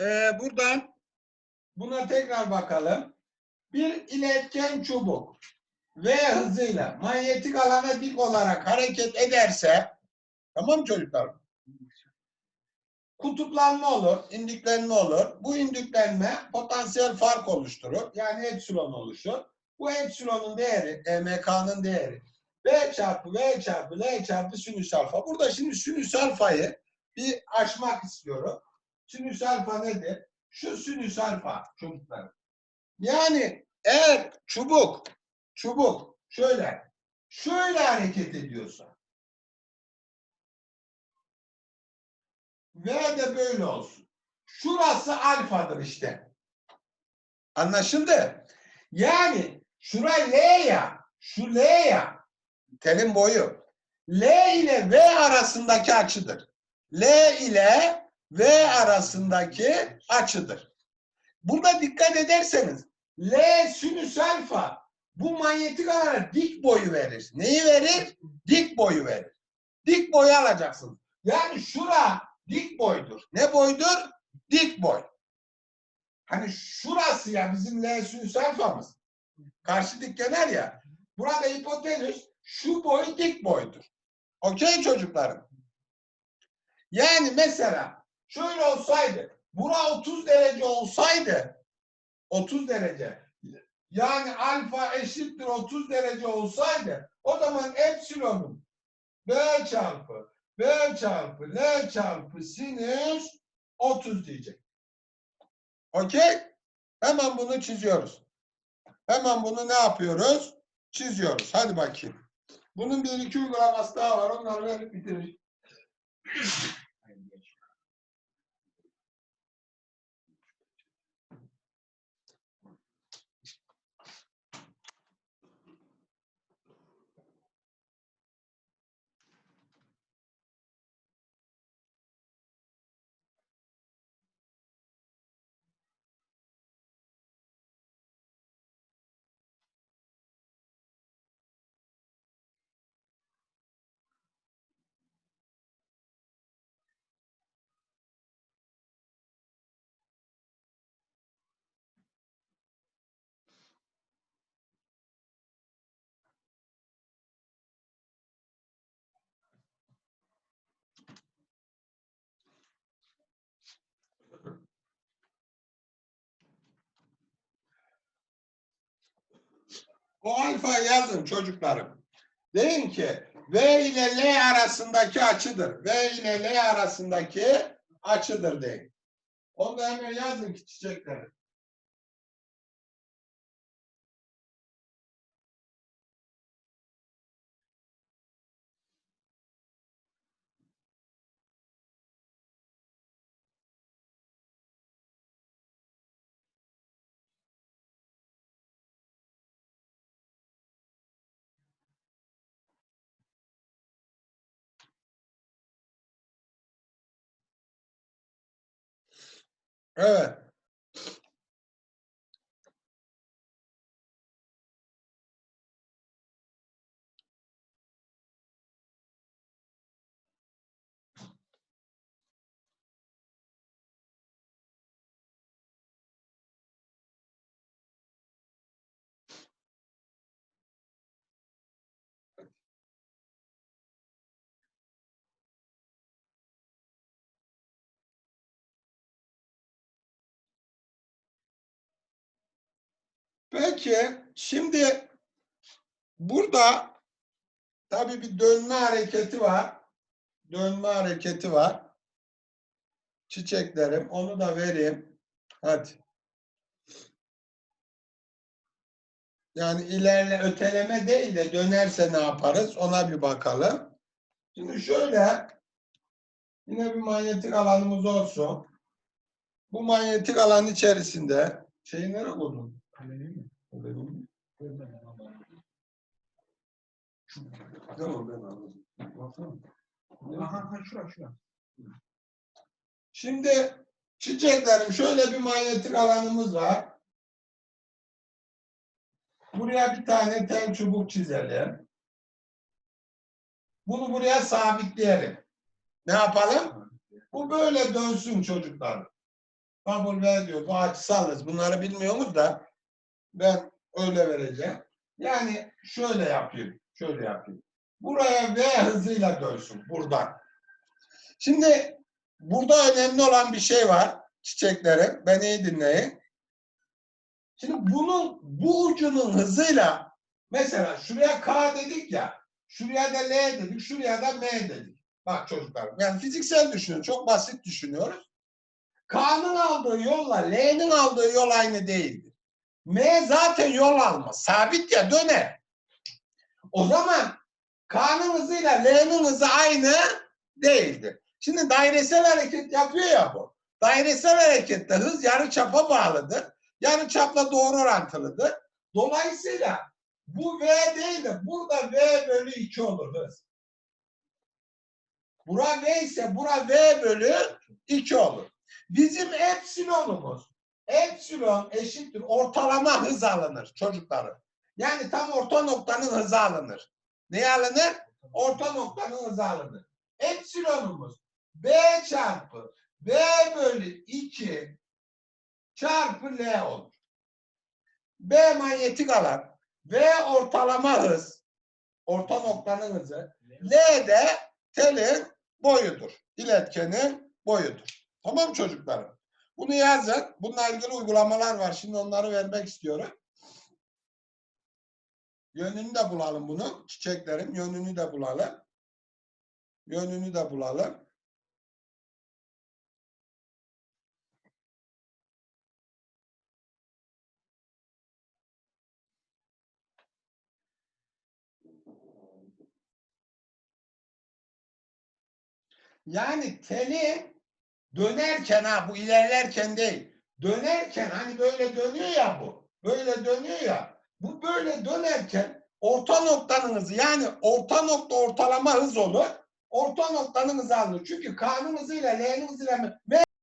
e, buradan buna tekrar bakalım. Bir iletken çubuk V hızıyla manyetik alana dik olarak hareket ederse tamam çocuklar? Kutuplanma olur, indüklenme olur. Bu indüklenme potansiyel fark oluşturur. Yani epsilon oluşur. Bu epsilonun değeri, EMK'nın değeri V çarpı V çarpı L çarpı sinüs alfa. Burada şimdi sinüs alfayı bir aşmak istiyorum. Sinüs alfa nedir? Şu sinüs alfa çocuklar. Yani eğer çubuk, çubuk şöyle, şöyle hareket ediyorsa V de böyle olsun. Şurası alfadır işte. Anlaşıldı? Yani şura L ya, şu L ya, telin boyu. L ile V arasındaki açıdır. L ile V arasındaki açıdır. Burada dikkat ederseniz L sinüs alfa bu manyetik alana dik boyu verir. Neyi verir? Dik boyu verir. Dik boyu alacaksın. Yani şura dik boydur. Ne boydur? Dik boy. Hani şurası ya bizim L sinüs alfamız. Karşı dik kenar ya. Burada hipotenüs şu boy dik boydur. Okey çocuklarım. Yani mesela şöyle olsaydı, bura 30 derece olsaydı, 30 derece, yani alfa eşittir 30 derece olsaydı, o zaman epsilonun B çarpı B çarpı L çarpı sinüs 30 diyecek. Okey? Hemen bunu çiziyoruz. Hemen bunu ne yapıyoruz? Çiziyoruz. Hadi bakayım. Bunun bir iki uygulaması daha var. Onları bitiririz. O alfa yazın çocuklarım. Deyin ki V ile L arasındaki açıdır. V ile L arasındaki açıdır deyin. Onu da hemen yazın ki çiçekleri. Evet. Peki şimdi burada tabii bir dönme hareketi var. Dönme hareketi var. Çiçeklerim onu da vereyim. Hadi. Yani ilerle öteleme değil de dönerse ne yaparız ona bir bakalım. Şimdi şöyle yine bir manyetik alanımız olsun. Bu manyetik alan içerisinde şeyi nereye koydun? Kalemi mi? Tamam ben anladım. Baksana. Aha, ha, şura, şura. Şimdi çiçeklerim şöyle bir manyetik alanımız var. Buraya bir tane tel çubuk çizelim. Bunu buraya sabitleyelim. Ne yapalım? Bu böyle dönsün çocuklar. W diyor. Bu açısalız. Bunları bilmiyoruz da ben öyle vereceğim. Yani şöyle yapayım. Şöyle yapayım. Buraya V hızıyla dönsün. Buradan. Şimdi burada önemli olan bir şey var. Çiçeklerim. Beni iyi dinleyin. Şimdi bunun bu ucunun hızıyla mesela şuraya K dedik ya. Şuraya da L dedik. Şuraya da M dedik. Bak çocuklar. Yani fiziksel düşünün. Çok basit düşünüyoruz. K'nın aldığı yolla L'nin aldığı yol aynı değildir. M zaten yol almaz. Sabit ya döner. O zaman K'nın hızıyla L'nin hızı aynı değildir. Şimdi dairesel hareket yapıyor ya bu. Dairesel harekette hız yarıçapa bağlıdır. Yarıçapla doğru orantılıdır. Dolayısıyla bu V değil de burada V bölü 2 olur hız. Bura V ise bura V bölü 2 olur. Bizim epsilonumuz epsilon eşittir ortalama hız alınır çocukların. Yani tam orta noktanın hızı alınır. Ne alınır? Orta noktanın hızı alınır. Epsilonumuz B çarpı V bölü 2 çarpı L olur. B manyetik alan, V ortalama hız, orta noktanın hızı, L de telin boyudur. İletkenin boyudur. Tamam çocuklarım. Bunu yazın. Bununla ilgili uygulamalar var. Şimdi onları vermek istiyorum. Yönünü de bulalım bunun. Çiçeklerin yönünü de bulalım. Yönünü de bulalım. Yani teli dönerken ha bu ilerlerken değil. Dönerken hani böyle dönüyor ya bu. Böyle dönüyor ya. Bu böyle dönerken orta noktanın hızı yani orta nokta ortalama hız olur. Orta noktanın hızı alınır. Çünkü K'nın hızıyla L'nin hızıyla